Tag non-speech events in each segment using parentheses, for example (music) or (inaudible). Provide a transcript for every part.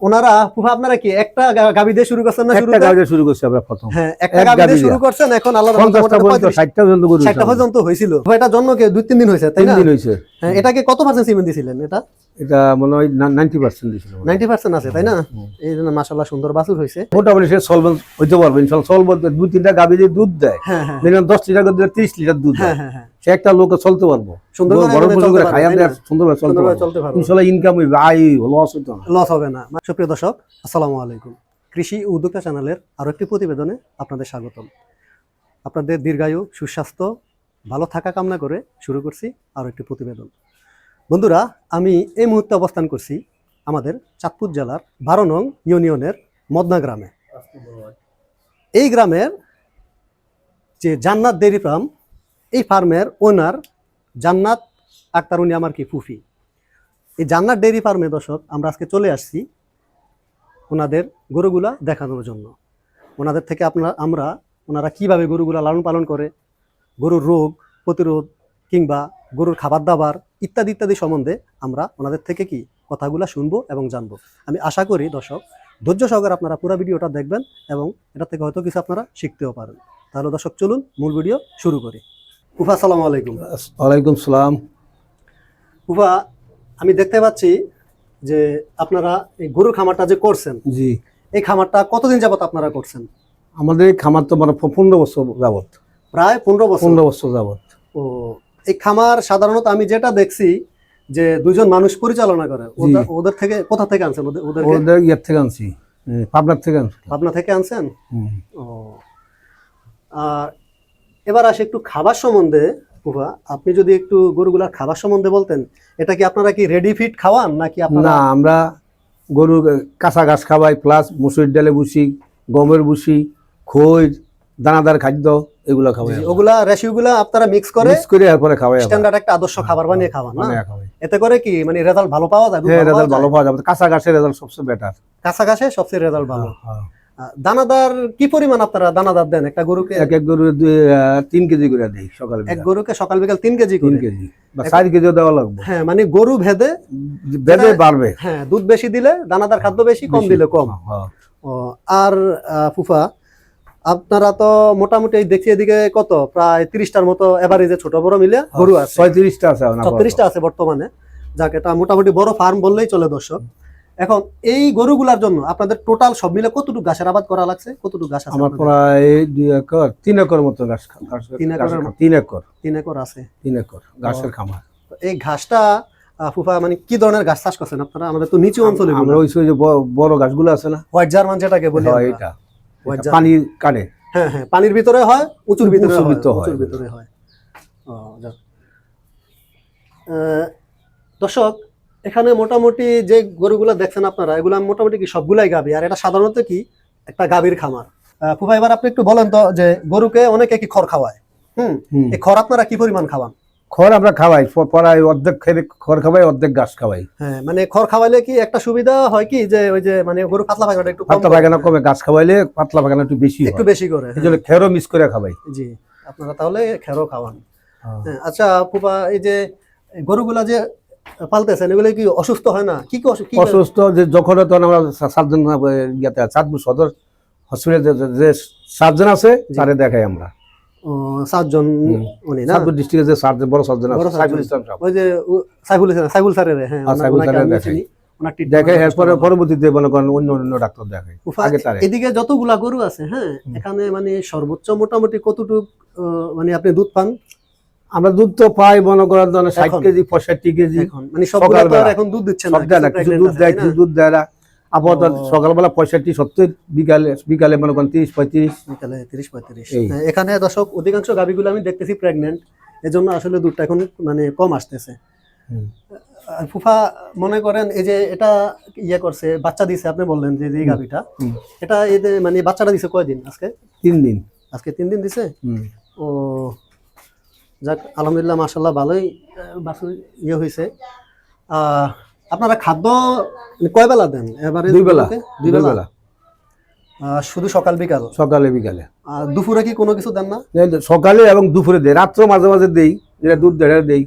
ওনারা ফুফা আপনারা কি একটা গাভী দিয়ে শুরু করছেন না একটা শুরুতে? গাড়ি শুরু করছি আমরা প্রথম। হ্যাঁ একটা দিয়ে শুরু করছেন এখন আল্লাহর রহমতে 60 টা পর্যন্ত গরু ষাটটা পর্যন্ত হয়েছিল এটা জন্ম কে? দুই তিন দিন হয়েছে তাই তিন না? দিন হয়েছে। হ্যাঁ, এটাকে কত পার্সেন্ট সিমেন্ট দিয়েছিলেন এটা? এটা মনে হয় নাইনটি পার্সেন্ট দিয়েছিল নাইনটি পার্সেন্ট আছে তাই না? এই জন্য মাসাল্লাহ সুন্দর বাছুর হয়েছে। মোটামুটি সে হইতে পারবে ইনশাল্লাহ সলভেন্ট দুই তিনটা গাভি দিয়ে দুধ দেয়। হ্যাঁ হ্যাঁ। মিনিমাম দশ লিটার করে দিলে তিরিশ লিটার দুধ দেয়। হ্যাঁ সে একটা লোক চলতে পারব। সুন্দর বড় আমাদের বড় চলতে করে খাই আমরা সুন্দরভাবে চলতে পারব। ইনশাল্লাহ ইনকাম হইবে আয় লস হইতো না। লস হবে না। সুপ্রিয় দর্শক আসসালামু আলাইকুম। কৃষি উদ্যোক্তা চ্যানেলের আরও একটি প্রতিবেদনে আপনাদের স্বাগতম। আপনাদের দীর্ঘায়ু সুস্বাস্থ্য ভালো থাকা কামনা করে শুরু করছি আরও একটি প্রতিবেদন। বন্ধুরা, আমি এই মুহূর্তে অবস্থান করছি আমাদের চাঁদপুর জেলার বারো নং ইউনিয়নের মদনা গ্রামে। এই গ্রামের যে জান্নাত ডেয়ারি ফার্ম, এই ফার্মের ওনার জান্নাত আক্তার, উনি আমার কি ফুফি। এই জান্নাত ডেয়ারি ফার্মে দর্শক, আমরা আজকে চলে আসছি ওনাদের গরুগুলা দেখানোর জন্য। ওনাদের থেকে আপনারা, আমরা ওনারা কীভাবে গরুগুলা লালন পালন করে, গরুর রোগ প্রতিরোধ কিংবা গরুর খাবার দাবার ইত্যাদি ইত্যাদি সম্বন্ধে আমরা ওনাদের থেকে কি কথাগুলা শুনব এবং জানব। আমি আশা করি দর্শক ধৈর্য সহকারে আপনারা পুরো ভিডিওটা দেখবেন এবং এটা থেকে হয়তো কিছু আপনারা শিখতেও পারেন। তাহলে দর্শক চলুন মূল ভিডিও শুরু করি। উফা সালাম আলাইকুম। ওয়ালাইকুম সালাম। উফা আমি দেখতে পাচ্ছি যে আপনারা এই গরুর খামারটা যে করছেন জি। এই খামারটা কতদিন যাবত আপনারা করছেন? আমাদের এই খামার তো মানে পনেরো বছর যাবত প্রায় পনেরো বছর। পনেরো বছর যাবত ও এই খামার সাধারণত আমি যেটা দেখছি যে দুইজন মানুষ পরিচালনা করে ওদের- থেকে কোথা থেকে আনছেন? ওদের ওদের ইয়ের থেকে আনছি পাবনার থেকে আনছি। পাবনা থেকে আনছেন? ও। আর এবার আসে একটু খাবার সম্বন্ধে উফা আপনি যদি একটু গরুগুলার খাবার সম্বন্ধে বলতেন এটা কি আপনারা কি রেডি ফিট খাওয়ান নাকি না আমরা গরু কাঁচা ঘাস খাওয়াই প্লাস মুসুরির ডালে ভুসি গমের ভুসি খই দানাদার খাদ্য এগুলো খাওয়াই ওগুলা রেশিওগুলা আপনারা মিক্স করে মিক্স করে এরপরে খাওয়াই স্ট্যান্ডার্ড একটা আদর্শ খাবার বানিয়ে খাওয়ান না? এতে করে কি মানে রেজাল্ট ভালো পাওয়া যায় হ্যাঁ রেজাল্ট ভালো পাওয়া যাবে। কাঁচা ঘাসের রেজাল্ট সবচেয়ে বেটার কাছাকাছি সবচেয়ে রেজাল্ট ভালো। দানাদার কি পরিমাণ আপনারা দানাদার দেন একটা গরুকে? এক এক গরু তিন কেজি করে দিই সকাল এক গরুকে সকাল বিকাল তিন কেজি তিন কেজি বা চার কেজিও দেওয়া লাগবে। হ্যাঁ মানে গরু ভেদে ভেদে বাড়বে। হ্যাঁ দুধ বেশি দিলে দানাদার খাদ্য বেশি কম দিলে কম। হ্যাঁ। আর ফুফা আপনারা তো মোটামুটি দেখছি এদিকে কত? প্রায় তিরিশটার মতো এভারেজে ছোট বড় মিলে গরু আছে। ছয়ত্রিশটা আছে ছত্রিশটা আছে বর্তমানে যাকে এটা মোটামুটি বড় ফার্ম বললেই চলে দর্শক। এখন এই গরুগুলার জন্য আপনাদের টোটাল সব মিলে কতটুকু ঘাসের আবাদ করা লাগছে? কতটুকু ঘাস আছে আমার প্রায় দুই একর তিন একর মতো ঘাস তিন? খা- তিন একর। তিন একর আছে। তিন একর ঘাসের খামার। এই ঘাসটা ফুফা মানে কি ধরনের ঘাস চাষ করছেন আপনারা? আমাদের তো নিচু অঞ্চলে আমরা ওই যে বড় গাছগুলো আছে না? হোয়াইট জার্মান যেটাকে বলি। এটা। পানি কাটে হ্যাঁ হ্যাঁ পানির ভিতরে হয় উঁচুর ভিতরে হয় উঁচুর ভিতরে হয়। দর্শক এখানে মোটামুটি যে গরুগুলা দেখছেন আপনারা এগুলা মোটামুটি কি সবগুলাই গাবি আর এটা সাধারণত কি একটা গাভীর খামার। আহ, ফুফা এবার আপনি একটু বলেন তো যে গরুকে অনেকে কি খড় খাওয়ায়? হুম? হুম। এই খড় আপনারা কি পরিমাণ খাওয়ান? খড় আমরা খাওয়াই প- পরায় অর্ধেক খেলে খড় খাওয়াই অর্ধেক ঘাস খাওয়াই। হ্যাঁ মানে খড় খাওয়াইলে কি একটা সুবিধা হয় কি? যে ওই যে মানে গরু পাতলা পায়খানাটা একটু পাতলা। পায়খানা কমে ঘাস খাওয়াইলে পাতলা পায়খানা একটু বেশি একটু বেশি করে এই জন্য খেরও মিস করে খাওয়াই। জি আপনারা তাহলে খেরও খাওয়ান। হ্যাঁ, আচ্ছা ফুপা এই যে গরুগুলা যে পালতেছেন এগুলো কি অসুস্থ হয় না? কি কি কি অসুস্থ যে যখন তখন আমরা সাতজন ইয়াতে চাঁদপুর সদর হসপিটালে যে- সার্জন আছে তারে দেখাই আমরা। সাতজন উনি না? চাঁদপুর ডিস্ট্রিক্টে যে বড় সার্জন আছে সাইফুল ইসলাম সাহেব। ওই যে সাইফুল ইসলাম সাইফুল স্যারের হ্যাঁ সাইফুল স্যারের। দেখে এরপরে পরবর্তীতে মনে করেন অন্য অন্য ডাক্তার দেখাই। আগে তারে এদিকে যতগুলা গরু আছে হ্যাঁ এখানে মানে সর্বোচ্চ মোটামুটি কতটুক মানে আপনি দুধ পান? আমরা দুধ তো পাই মনে করেন ষাট কেজি পঁয়ষট্টি কেজি। এখন। মানে সকালবেলা। এখন দুধ দিচ্ছে না সব না দুধ দেয় না? দুধ দেয় না। আপাতত সকালবেলা পঁয়ষট্টি সত্তর বিকালে বিকালে মনে করেন তিরিশ পঁয়ত্রিশ। বিকালে তিরিশ পঁয়ত্রিশ। এখানে দর্শক অধিকাংশ গাভিগুলো আমি দেখতেছি প্রেগনেন্ট এজন্য আসলে দুধটা এখন মানে কম আসতেছে। ফুফা মনে করেন এই যে এটা ইয়ে করছে বাচ্চা দিছে আপনি বললেন যে এই গাভিটা। এটা এই যে মানে বাচ্চাটা দিছে কয়দিন আজকে? তিন দিন। আজকে তিন দিন দিছে? ও যাক আলহামদুলিল্লাহ মাসাল্লাহ ভালোই বাছুর ইয়ে হয়েছে আহ, আপনারা খাদ্য কয় বেলা দেন? এবারে দুই বেলা দুই বেলা? শুধু সকাল বিকাল? সকালে বিকালে। আর দুপুরে কি কোনো কিছু দেন না? সকালে এবং দুপুরে দেই। রাত্র মাঝে মাঝে দেই। যেটা দুধ দেড়ে দেই।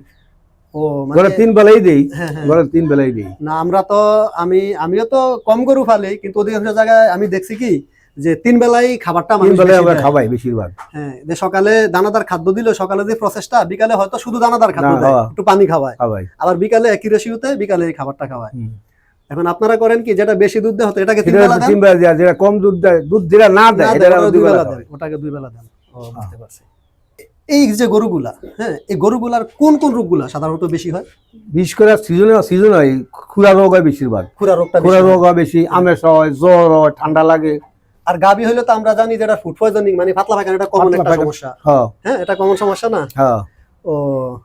ও মানে তিন বেলাই দেই। হ্যাঁ, হ্যাঁ। ঘরে তিন বেলাই দেই। না আমরা তো আমি আমিও তো কম গরু ফালি কিন্তু অধিকাংশ জায়গায় আমি দেখছি কি যে তিন বেলাই খাবারটা তিন মানুষ বেলায় আমরা। খাবাই বেশিরভাগ। হ্যাঁ যে সকালে দানাদার খাদ্য দিলে সকালে যে প্রসেসটা বিকালে হয়তো শুধু দানাদার খাদ্য দেয় হ্যাঁ। একটু পানি খাওয়ায়। আবার বিকালে একই রেশিওতে বিকালে এই খাবারটা খাওয়ায়। এখন আপনারা করেন কি যেটা বেশি দুধ দেয় হতো এটাকে তিন বেলা দেন? তিন বেলা দেয় যেটা কম দুধ দেয় দুধ যেটা না দেয় এটা দুই বেলা দেন ওটাকে দুই বেলা দেন। ও বুঝতে পারছি। এই যে গরুগুলা হ্যাঁ এই গরুগুলার কোন কোন রোগগুলা সাধারণত বেশি হয়? বিশেষ করে সিজনে সিজন হয় খুরা রোগ হয় বেশিরভাগ। খুরা রোগটা খুরা রোগ হয়। বেশি আমেষ হয় জ্বর হয় ঠান্ডা লাগে। আর গাবি হইলে তো আমরা জানি যেটা ফুড পয়জনিং মানে পাতলা পায়খানা এটা কমন একটা সমস্যা। হ্যাঁ। হ্যাঁ এটা কমন সমস্যা না? হ্যাঁ। ও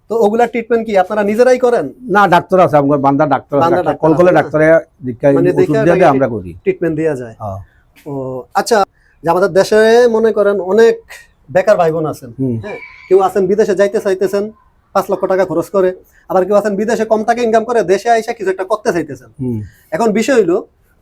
তো ওগুলা ট্রিটমেন্ট কি আপনারা নিজেরাই করেন? না ডাক্তার আছে আমার বান্দা ডাক্তার আছে কল করলে ডাক্তারে মানে দিয়ে আমরা করি। ট্রিটমেন্ট দেওয়া যায়। হ্যাঁ। ও আচ্ছা যে আমাদের দেশে মনে করেন অনেক বেকার ভাই বোন আছেন হ্যাঁ কেউ আছেন বিদেশে যাইতে চাইতেছেন পাঁচ লক্ষ টাকা খরচ করে আবার কেউ আছেন বিদেশে কম টাকা ইনকাম করে দেশে আইসা কিছু একটা করতে চাইতেছেন। এখন বিষয় হইল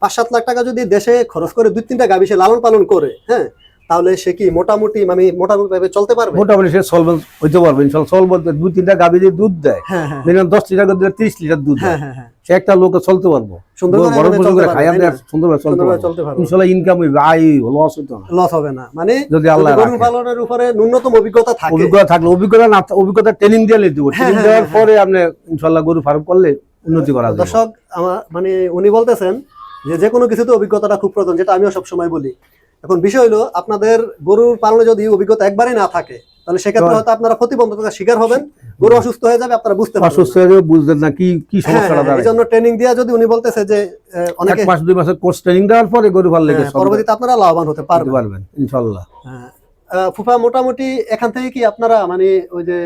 পাঁচ সাত লাখ টাকা যদি দেশে খরচ করে দুই তিনটা গাভী সে লালন পালন করে হ্যাঁ তাহলে সে কি মোটামুটি মানে মোটামুটি ভাবে চলতে পারবে? মোটামুটি সে সলভ হইতে পারবে ইনশাল্লাহ। সলভ দুই তিনটা গাভী যদি দুধ দেয়। হ্যাঁ হ্যাঁ। মিনিমাম দশ লিটার করে তিরিশ লিটার দুধ হ্যাঁ দেয় হ্যাঁ। সে একটা লোক চলতে পারব। চলতে? সুন্দরভাবে পারব। ইনশাল্লাহ ইনকাম হইবে লস হইতো না লস হবে না। মানে যদি আল্লাহ গরু পালনের উপরে ন্যূনতম অভিজ্ঞতা থাকে। অভিজ্ঞতা থাকলে অভিজ্ঞতা না অভিজ্ঞতা ট্রেনিং দিয়ে দিব। ট্রেনিং দেওয়ার পরে আপনি ইনশাল্লাহ গরু ফার্ম করলে উন্নতি করা দর্শক আমার মানে উনি বলতেছেন যে যে কোনো কিছুতে অভিজ্ঞতাটা খুব প্রয়োজন যেটা আমিও সবসময় বলি। এখন বিষয় হলো আপনাদের গরুর পালনে যদি অভিজ্ঞতা একবারই না থাকে তাহলে সেক্ষেত্রে হয়তো আপনারা প্রতিবন্ধকতার শিকার হবেন। গরু অসুস্থ হয়ে যাবে আপনারা বুঝতে পারবেন। অসুস্থ হয়ে যাবে বুঝলেন না কি কি হ্যাঁ, সমস্যাটা এই দাঁড়ায়। জন্য ট্রেনিং দিয়া যদি উনি বলতেছে যে আহ, এক অনেকে মাস দুই মাসের কোর্স ট্রেনিং দেওয়ার পরে গরু ভালো লেগে হ্যাঁ, পরবর্তীতে আপনারা লাভবান হতে পারবেন। পারবেন ইনশাল্লাহ। হ্যাঁ। ফুফা মোটামুটি এখান থেকে কি আপনারা মানে ওই যে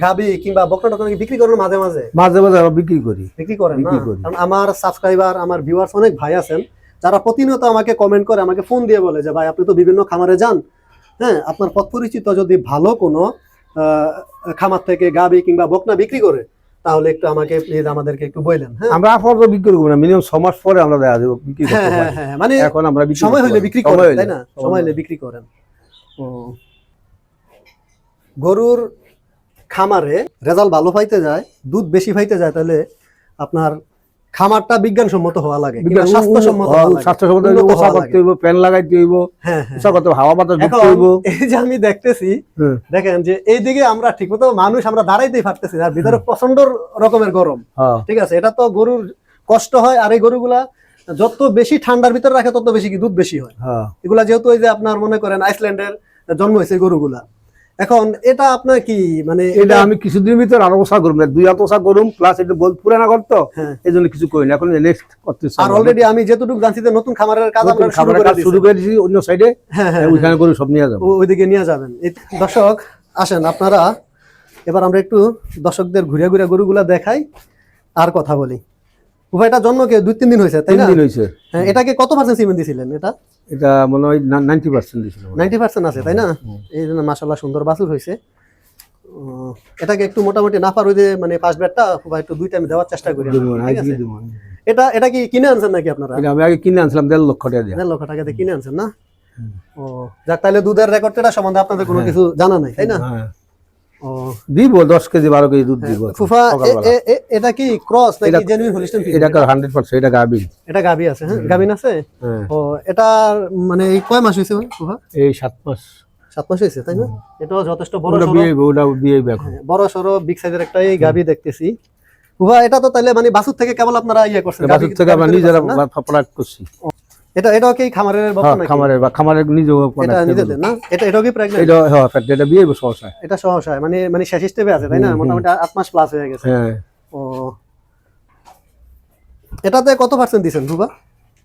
গাবি কিংবা বকনা টকনা কি বিক্রি করেন মাঝে মাঝে? মাঝে মাঝে আমরা বিক্রি করি। বিক্রি করেন বিক্রি করি। কারণ আমার সাবস্ক্রাইবার আমার ভিউয়ার্স অনেক ভাই আছেন যারা প্রতিনিয়ত আমাকে কমেন্ট করে আমাকে ফোন দিয়ে বলে যে ভাই আপনি তো বিভিন্ন খামারে যান। হ্যাঁ আপনার পথ পরিচিত যদি ভালো কোনো খামার থেকে গাবি কিংবা বকনা বিক্রি করে তাহলে একটু আমাকে প্লিজ আমাদেরকে একটু বললেন হ্যাঁ? আমরা আপাতত বিক্রি করব না মিনিমাম ছ মাস পরে আমরা দেখা যাব বিক্রি হ্যাঁ করতে হ্যাঁ হ্যাঁ মানে এখন আমরা সময় পারি। বিক্রি করেন তাই না? সময় হইলে। বিক্রি করেন। ও। গরুর খামারে রেজাল্ট ভালো পাইতে যায় দুধ বেশি পাইতে যায় তাহলে আপনার খামারটা বিজ্ঞানসম্মত হওয়া লাগে স্বাস্থ্যসম্মত হওয়া লাগে, স্বাস্থ্যসম্মত ওষা করতে হইব ফ্যান লাগাইতে হইব হ্যাঁ হ্যাঁ। ওষা করতে হাওয়া বাতাস ঢুকতে হইব। এই যে আমি দেখতেছি। দেখেন যে এইদিকে আমরা ঠিকমতো মানুষ আমরা দাঁড়াইতেই পারতেছি আর ভিতরে প্রচণ্ড রকমের গরম। হ্যাঁ। ঠিক আছে এটা তো গরুর কষ্ট হয় আর এই গরুগুলা যত বেশি ঠান্ডার ভিতরে রাখে তত বেশি কি দুধ বেশি হয়। হ্যাঁ। এগুলা যেহেতু ওই যে আপনার মনে করেন আইসল্যান্ডের জন্ম হয়েছে গরুগুলা। এখন এটা আপনার কি মানে এটা আমি কিছুদিন ভিতরে আরও ওষা করুম দুই হাত ওষা করুম প্লাস এটা বল পুরানা করতো হ্যাঁ। এই জন্য কিছু করি না। এখন নেক্সট করতেছি আর অলরেডি আমি যেটুকু জানছি যে নতুন খামারের কাজ আমরা শুরু করে কাজ শুরু অন্য সাইডে হ্যাঁ হ্যাঁ ওইখানে করে সব নিয়ে যাব। ও- ওইদিকে নিয়ে যাবেন। দর্শক আসেন আপনারা এবার আমরা একটু দর্শকদের ঘুরে ঘুরে গরুগুলা দেখাই আর কথা বলি। উভয়টা জন্ম কে? দুই তিন দিন হয়েছে তাই না? দিন হয়েছে। হ্যাঁ, এটাকে কত পার্সেন্ট সিমেন্ট দিয়েছিলেন এটা? এটা মনে হয় নাইনটি পার্সেন্ট দিয়েছিল নাইনটি পার্সেন্ট আছে তাই না? এই জন্য মাসাল্লাহ সুন্দর বাছুর হয়েছে। এটাকে একটু মোটামুটি না পারো যে মানে পাঁচ ব্যাটটা একটু দুইটা আমি দেওয়ার চেষ্টা করি এটা এটা কি কিনে আনছেন নাকি আপনারা? আমি আগে কিনে আনছিলাম দেড় লক্ষ টাকা দিয়ে। দেড় লক্ষ টাকা দিয়ে কিনে আনছেন না? ও যাক তাহলে দুধের রেকর্ডটা সম্বন্ধে আপনাদের কোনো কিছু জানা নাই তাই না? হ্যাঁ। দিব দশ কেজি বারো কেজি দুধ দিব ফুফা। এ- এ- এটা কি ক্রস নাকি জেনুইন হলিস্টাইন এটা গাবি আছে হ্যাঁ গাবিন আছে? হ্যাঁ। ও এটা মানে এই কয় মাস হয়েছে ফুফা? এই সাত মাস। মাস তাই না? এটাও যথেষ্ট বড় ওটা সড়ো। বিয়ে হইবে, ওটা বিয়ে এখন। বড় সড়ো বিগ সাইজের একটা এই গাবি দেখতেছি। ফুফা এটা তো তাহলে মানে বাসুর থেকে কেবল আপনারা ইয়ে করছেন থেকে আমরা নিজেরা প্রোডাক্ট করছি। এটা এটাও কি খামারের হ্যাঁ, বকনা নাকি? খামারের বা খামারের নিজেও এটা নিজেদের না? এটা এটাও কি প্রেগন্যান্ট এটা হ্যাঁ এটা বিয়ে এটা মানে মানে শেষ স্টেপে আছে তাই না? মোটামুটি আট মাস প্লাস হয়ে গেছে। হ্যাঁ। ও। এটাতে কত পার্সেন্ট দিছেন ফুফা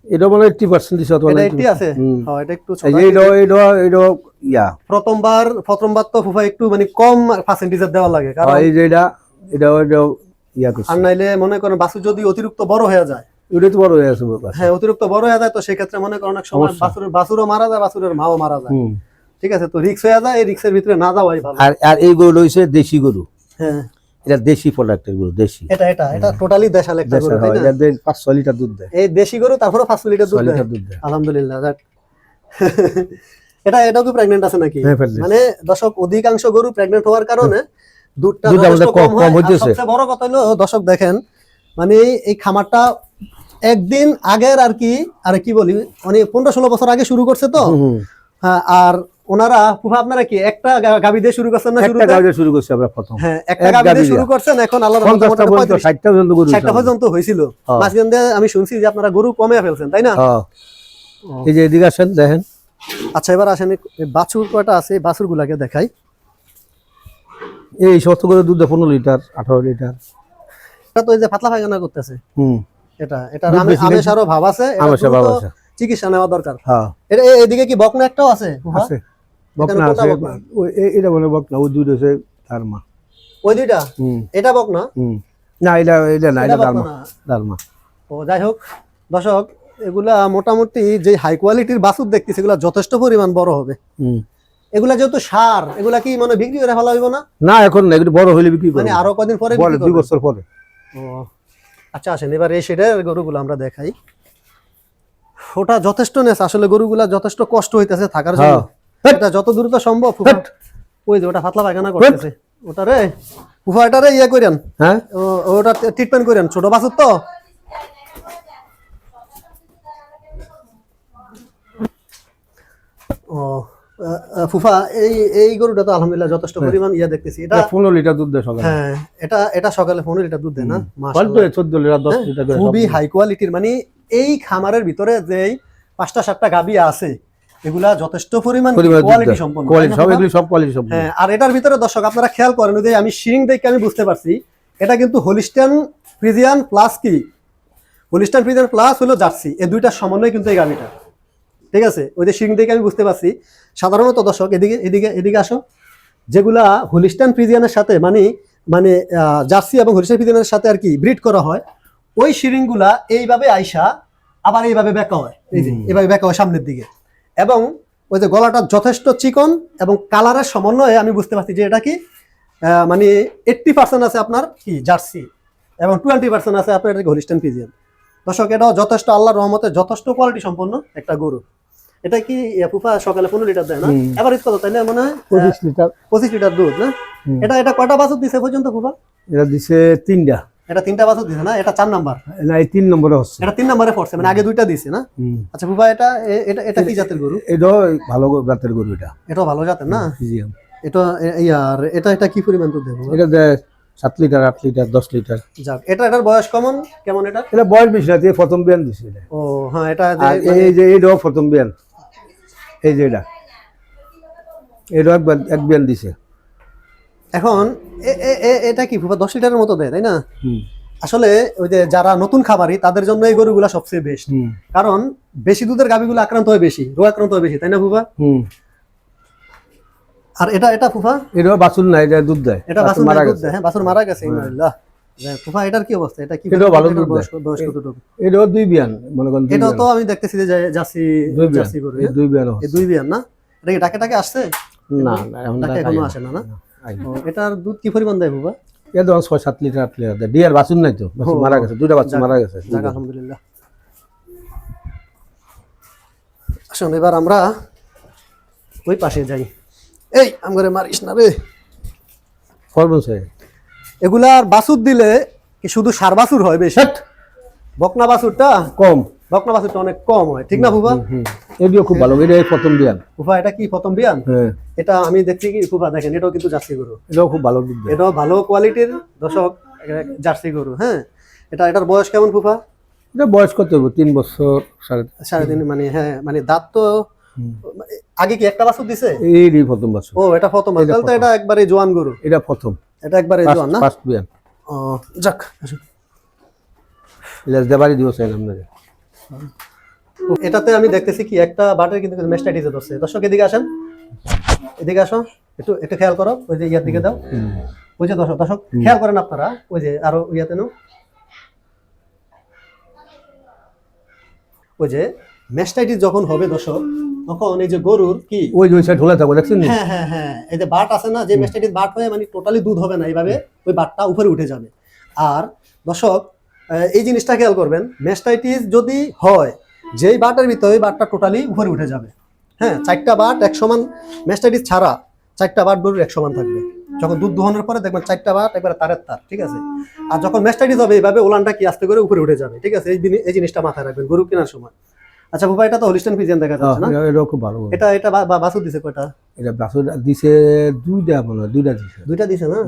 এটা মানে এইটটি পার্সেন্ট দিছে অথবা এটা 90% একটি আছে? হুম। হ্যাঁ এটা একটু ছোট এই এটা এটা এটা ইয়া। প্রথমবার প্রথমবার তো ফুফা একটু মানে কম পার্সেন্টেজের দেওয়া লাগে কারণ হ্যাঁ, এই যে এটা এটা এটা ইয়া করছে। আর নাইলে মনে করেন বাছুর যদি অতিরিক্ত বড় হয়ে যায় তো বড় হয়ে আছে হ্যাঁ অতিরিক্ত বড় হয়ে যায় তো সেক্ষেত্রে মনে করেন অনেক সময় বাছুরের বাছুরও মারা যায় বাছুরের মাও মারা যায়। ঠিক আছে তো রিক্স হয়ে যায় এই রিক্সের ভিতরে না যাওয়াই ভালো। আর আর এই গরু হইছে দেশি গরু। হ্যাঁ। এটা দেশি প্রোডাক্টের গরু দেশি। এটা এটা এটা টোটালি দেশাল একটা গরু তাই না? এটা দেড়- পাঁচ ছয় লিটার দুধ দেয়। এই দেশি গরু তারপরে পাঁচ লিটার দুধ দেয়। আলহামদুলিল্লাহ যাক। (laughs) এটা এটাও কি প্রেগনেন্ট আছে নাকি? মানে দর্শক অধিকাংশ গরু প্রেগনেন্ট হওয়ার কারণে দুধটা কম- হয়। সবচেয়ে বড় কথা হলো দর্শক দেখেন মানে এই খামারটা একদিন আগের আর কি আর কি বলি মানে পনেরো ষোলো বছর আগে শুরু করছে তো। হ্যাঁ, আর ওনারা ফুফা আপনারা কি একটা গা- গাভী দিয়ে শুরু করছেন না একটা শুরুতে? গাড়ি শুরু করছি আমরা প্রথম। হ্যাঁ একটা গাভী দিয়ে শুরু করছেন এখন আল্লাহ পঞ্চাশটা পর্যন্ত ষাটটা পর্যন্ত গরু ষাটটা হইছে পর্যন্ত হয়েছিল। হ্যাঁ। মাঝখান দিয়ে আমি শুনছি যে আপনারা গরু কমে ফেলছেন তাই না? হ্যাঁ। এই যে এদিকে আসেন দেখেন। আচ্ছা এবার আসেন এই বাছুর কয়টা আছে? এই বাছুর গুলাকে দেখাই। এই সমস্ত করে দুধ দেয় পনেরো লিটার আঠারো লিটার। এটা তো এই যে পাতলা পায়খানা করতেছে। হুম। এটা এটা আমেশ আরও ভাব আছে আমেশে ভাব আছে। চিকিৎসা নেওয়া দরকার। হ্যাঁ। এটা এদিকে কি বকনা একটাও আছে? আছে। বকনা আছে। ওই এটা বলে বকনা ওই দুধ হচ্ছে তার মা। ওই দুইটা? এটা বকনা? হুম। না এটা এটা না এটা দালমা বকনা না। দালমা ও যাই হোক দর্শক এগুলা মোটামুটি যে হাই কোয়ালিটির বাছুর দেখতেছি এগুলা যথেষ্ট পরিমাণ বড় হবে। এগুলা যেহেতু সার এগুলা কি মানে বিক্রি করে ফেলা হইব না? না এখন না এগুলো বড় হইলে বিক্রি মানে আরও কদিন পরে দুই বছর পরে। ও। আচ্ছা আসেন এবার এই সেটের গরুগুলো আমরা দেখাই। ওটা যথেষ্ট নেস আসলে গরুগুলা যথেষ্ট কষ্ট হইতেছে থাকার জন্য। হ্যাঁ। এটা যত দ্রুত সম্ভব ওই যে ওটা পাতলা পায়খানা করতেছে। ওটা রে ফুফা এটা রে ইয়ে করেন হ্যাঁ। ওটা ট্রিটমেন্ট করেন ছোট বাছুর তো? ও ফুফা এই এই গরুটা তো আলহামদুলিল্লাহ যথেষ্ট পরিমাণ ইয়ে দেখতেছি। এটা পনেরো লিটার দুধ দেয় সকালে। হ্যাঁ এটা এটা সকালে পনেরো লিটার দুধ দেয় না। চোদ্দ লিটার দশ হ্যাঁ, লিটার খুবই হাই কোয়ালিটির মানে এই খামারের ভিতরে যে পাঁচটা সাতটা গাবি আছে এগুলা যথেষ্ট পরিমাণ কোয়ালিটি সম্পন্ন কোয়ালিটি সব এগুলি সব কোয়ালিটি সব হ্যাঁ আর এটার ভিতরে দর্শক আপনারা খেয়াল করেন যে আমি শিরিং দেখে আমি বুঝতে পারছি এটা কিন্তু হোলিস্টান ফ্রিজিয়ান প্লাস কি? হোলিস্টান ফ্রিজিয়ান প্লাস হলো জার্সি এই দুইটা সমন্বয় কিন্তু এই গাবিটা। ঠিক আছে? ওই যে শিরিং দেখে আমি বুঝতে পারছি। সাধারণত দর্শক এদিকে এদিকে এদিকে আসো। যেগুলা হোলিস্টান ফ্রিজিয়ানের সাথে মানে মানে জার্সি এবং হোলিস্টান ফ্রিজিয়ানের সাথে আর কি ব্রিড করা হয় ওই শিরিংগুলা এইভাবে আইসা আবার এইভাবে বেঁকা হয়। এই যে এইভাবে বেঁকা হয় সামনের দিকে। এবং ওই যে গলাটা যথেষ্ট চিকন এবং কালারের সমন্বয়ে আমি বুঝতে পারছি যে এটা কি মানে এইট্টি পার্সেন্ট আছে আপনার কি জার্সি এবং টোয়েন্টি পার্সেন্ট আছে আপনার এটা হোলিস্টান ফিজিয়ান দর্শক এটাও যথেষ্ট আল্লাহর রহমতে যথেষ্ট কোয়ালিটি সম্পন্ন একটা গরু। এটা কি ফুফা সকালে পনেরো লিটার দেয় না। এভারেজ কত? তাইলে মনে হয় পঁচিশ লিটার। পঁচিশ লিটার দুধ না? এটা এটা কয়টা বাছুর দিছে পর্যন্ত ফুফা? এটা দিছে তিনটা। এটা তিনটা বাছুর দিছে না? এটা চার নাম্বার? না এই তিন নম্বরে হচ্ছে। এটা তিন নাম্বারে পড়ছে মানে আগে দুইটা দিছে না? আচ্ছা ফুফা এটা এটা এটা কি জাতের গরু? এটাও ভালো জাতের গরু এটা। এটাও ভালো জাতের না? এটা ইয়ার এটা এটা কি পরিমাণ দুধ দেবো? এটা দেয় সাত লিটার আট লিটার দশ লিটার। যাক এটা এটার বয়স কেমন? কেমন এটা? এটা বয়স বেশি না প্রথম বিয়ান দিছে ও হ্যাঁ এটা যে মানে- এই যে এইটাও প্রথম বিয়ান। এই যে এটা। এটাও একবার এক বিয়ান দিছে। এখন এটা কি ফুফা দশ লিটারের মতো দেয় তাই না? আসলে ওই যে যারা নতুন খাবারই তাদের জন্য এই গরুগুলা সবচেয়ে বেস্ট কারণ বেশি দুধের গাভিগুলো আক্রান্ত হয় বেশি রোগ আক্রান্ত হয় বেশি তাই না ফুফা? আর এটা এটা ফুফা? এটাও বাছুর না এটা দুধ দেয়। এটা বাছুর মারা গেছে। হ্যাঁ বাছুর মারা গেছে ইন্নালিল্লাহ। ফুফা এটার কি অবস্থা? এটা কি এটাও ভালো দুধ বয়স বয়স কতটুকু এটাও দুই বিয়ান মনে করেন বিয়ান। তো আমি দেখতেছি যে দুই বিয়ান জার্সি দুই বিয়ান এই দুই বিয়ান না? এটা কি টাকে টাকে আসছে? না না এখন টাকে টাকা এখনও আসে না না? এটার দুধ কি পরিমাণ দেয় ফুফা? এ ধরুন ছয় সাত লিটার আট লিটার দেয়। ডিয়ার বাছুর নাই তো মারা গেছে দুইটা মারা গেছে আলহামদুলিল্লাহ। আসুন এবার আমরা ওই পাশে যাই। এই আমগরে মারিস না রে। ফরমসে এগুলার বাসুর দিলে কি শুধু সার বাছুর হয় বেশি? বকনা বাছুরটা? কম। বকনা বাছুরটা অনেক কম হয় ঠিক না ফুফা? এটিও খুব ভালো এটা এই প্রথম বিয়ান। ফুফা এটা কি প্রথম বিয়ান? হ্যাঁ। এটা আমি দেখছি কি ফুফা দেখেন এটাও কিন্তু জার্সি গরু। এটাও খুব ভালো এটাও ভালো কোয়ালিটির দর্শক জার্সি গরু হ্যাঁ। এটা এটার বয়স কেমন ফুফা? এটা বয়স কত হবে তিন বছর সাড়ে সাড়ে তিন মানে হ্যাঁ মানে দাঁত তো আগে কি একটা বাছুর দিছে? এই প্রথম বছর। ও এটা প্রথম। তাহলে তো এটা একবারে জোয়ান গরু। এটা প্রথম। এটা একবারে জোয়ান না? ফার্স্ট বিয়ান। ও যাক দেবারই দিবস আপনাদের এটাতে আমি দেখতেছি কি একটা বাটের কিন্তু মেস্টাইটিসে ধরছে। দর্শক এদিকে আসেন। এদিকে আসো। একটু একটু খেয়াল করো ওই যে ইয়ার দিকে দাও। ওই যে দর্শক দর্শক খেয়াল করেন আপনারা ওই যে আরও ইয়াতে নাও। ওই যে মেস্টাইটিস যখন হবে দর্শক তখন এই যে গরুর কি? ওই যে ওই সাইড হলে থাকব দেখছেন হ্যাঁ হ্যাঁ হ্যাঁ। এই যে বাট আছে না যে মেস্টাইটিস বাট হয়ে মানে টোটালি দুধ হবে না এইভাবে ওই বাটটা উপরে উঠে যাবে। আর দর্শক এই জিনিসটা খেয়াল করবেন মেস্টাইটিস যদি হয় যেই বাটের ভিতরে ওই বাটটা টোটালি উপরে উঠে যাবে। হ্যাঁ চারটা বাট এক সমান মেস্টাইটিস ছাড়া চারটা বাট গরুর এক সমান থাকবে। যখন দুধ দোহানোর পরে দেখবেন চারটা বাট একবারে তারের তার ঠিক আছে? আর যখন ম্যাস্টাইটিস হবে এইভাবে ওলানটা কি আস্তে করে উপরে উঠে যাবে ঠিক আছে? এই এই জিনিসটা মাথায় রাখবেন গরু কেনার সময়। আচ্ছা বাবা এটা তো হলিস্টান ফিজিয়ান দেখা যাচ্ছে না? খুব ভালো এটা এটা বা- বা- দিছে কয়টা? এটা বাছুর দিছে দুইটা মনে হয় দুইটা দিছে। দুইটা দিছে না?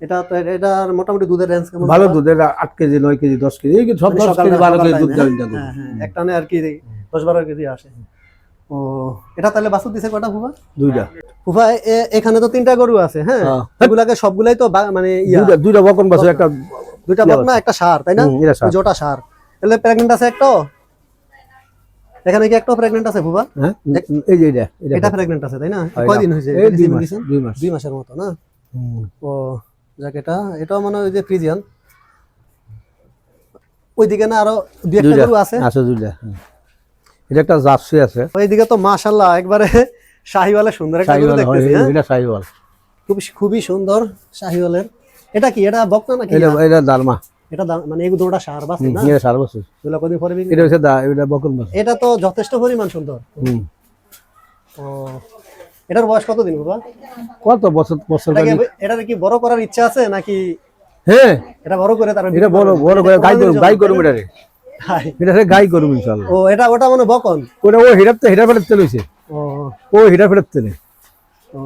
এটা তো এটার মোটামুটি দুধের রেঞ্জ কেমন? ভালো দুধ এটা আট কেজি নয় কেজি দশ কেজি এই সব মানে দশ সকাল কেজি বারো সকাল কেজি দুধ এ, দেয় হ্যাঁ? এটা হ্যাঁ, হ্যাঁ, এক টানে আর কি দশ বারো কেজি আসে। ও এটা তাহলে বাসু দিছে কয়টা ফুফা দুইটা। ফুফা এখানে তো তিনটা গরু আছে হ্যাঁ? হ্যাঁ। এগুলাকে সবগুলাই তো মানে দুইটা দুইটা বকন বাছুর একটা দুইটা বক না একটা সার তাই না? এটা সার। তাহলে প্রেগনেন্ট আছে একটা এখানে কি একটা প্রেগনেন্ট আছে ফুফা হ্যাঁ? এই যে এটা এটা প্রেগনেন্ট আছে তাই না? কয়দিন হয়েছে? দুই মাস দুই মাস। দুই মাসের মতো না? ও যাক এটা এটাও মনে হয় ওই যে ফ্রিজিয়ান ওইদিকে না আরও দুই একটা গরু আছে। আছে দুইটা এটা একটা জার্সি আছে। ওইদিকে তো মাশাল্লাহ একবারে শাহিওয়ালের সুন্দর একটা গরু দেখতেছি হ্যাঁ? এটা শাহিওয়াল। খুব খুবই সুন্দর শাহিওয়ালের। এটা কি? এটা বকনা নাকি? এটা এটা দালমা এটা মানে এই দুটোটা সার বাসে না এটা সার বছর এগুলো কদিন পরে এটা হচ্ছে দা এটা বকন বাছুর এটা তো যথেষ্ট পরিমাণ সুন্দর। হুম। ও এটার বয়স বাবা? কত বছর বছর এটাকে কি বড় করার ইচ্ছা আছে নাকি হ্যাঁ। এটা বড় করে তারা এটা বড় বড় করে গাই গাই গাই ইনশাআল্লাহ। ও এটা ওটা মানে বকন? ওটা ও হিরাপ তো হিরা ফেরত চলেছে ও। ও হিরা ফেরত ও।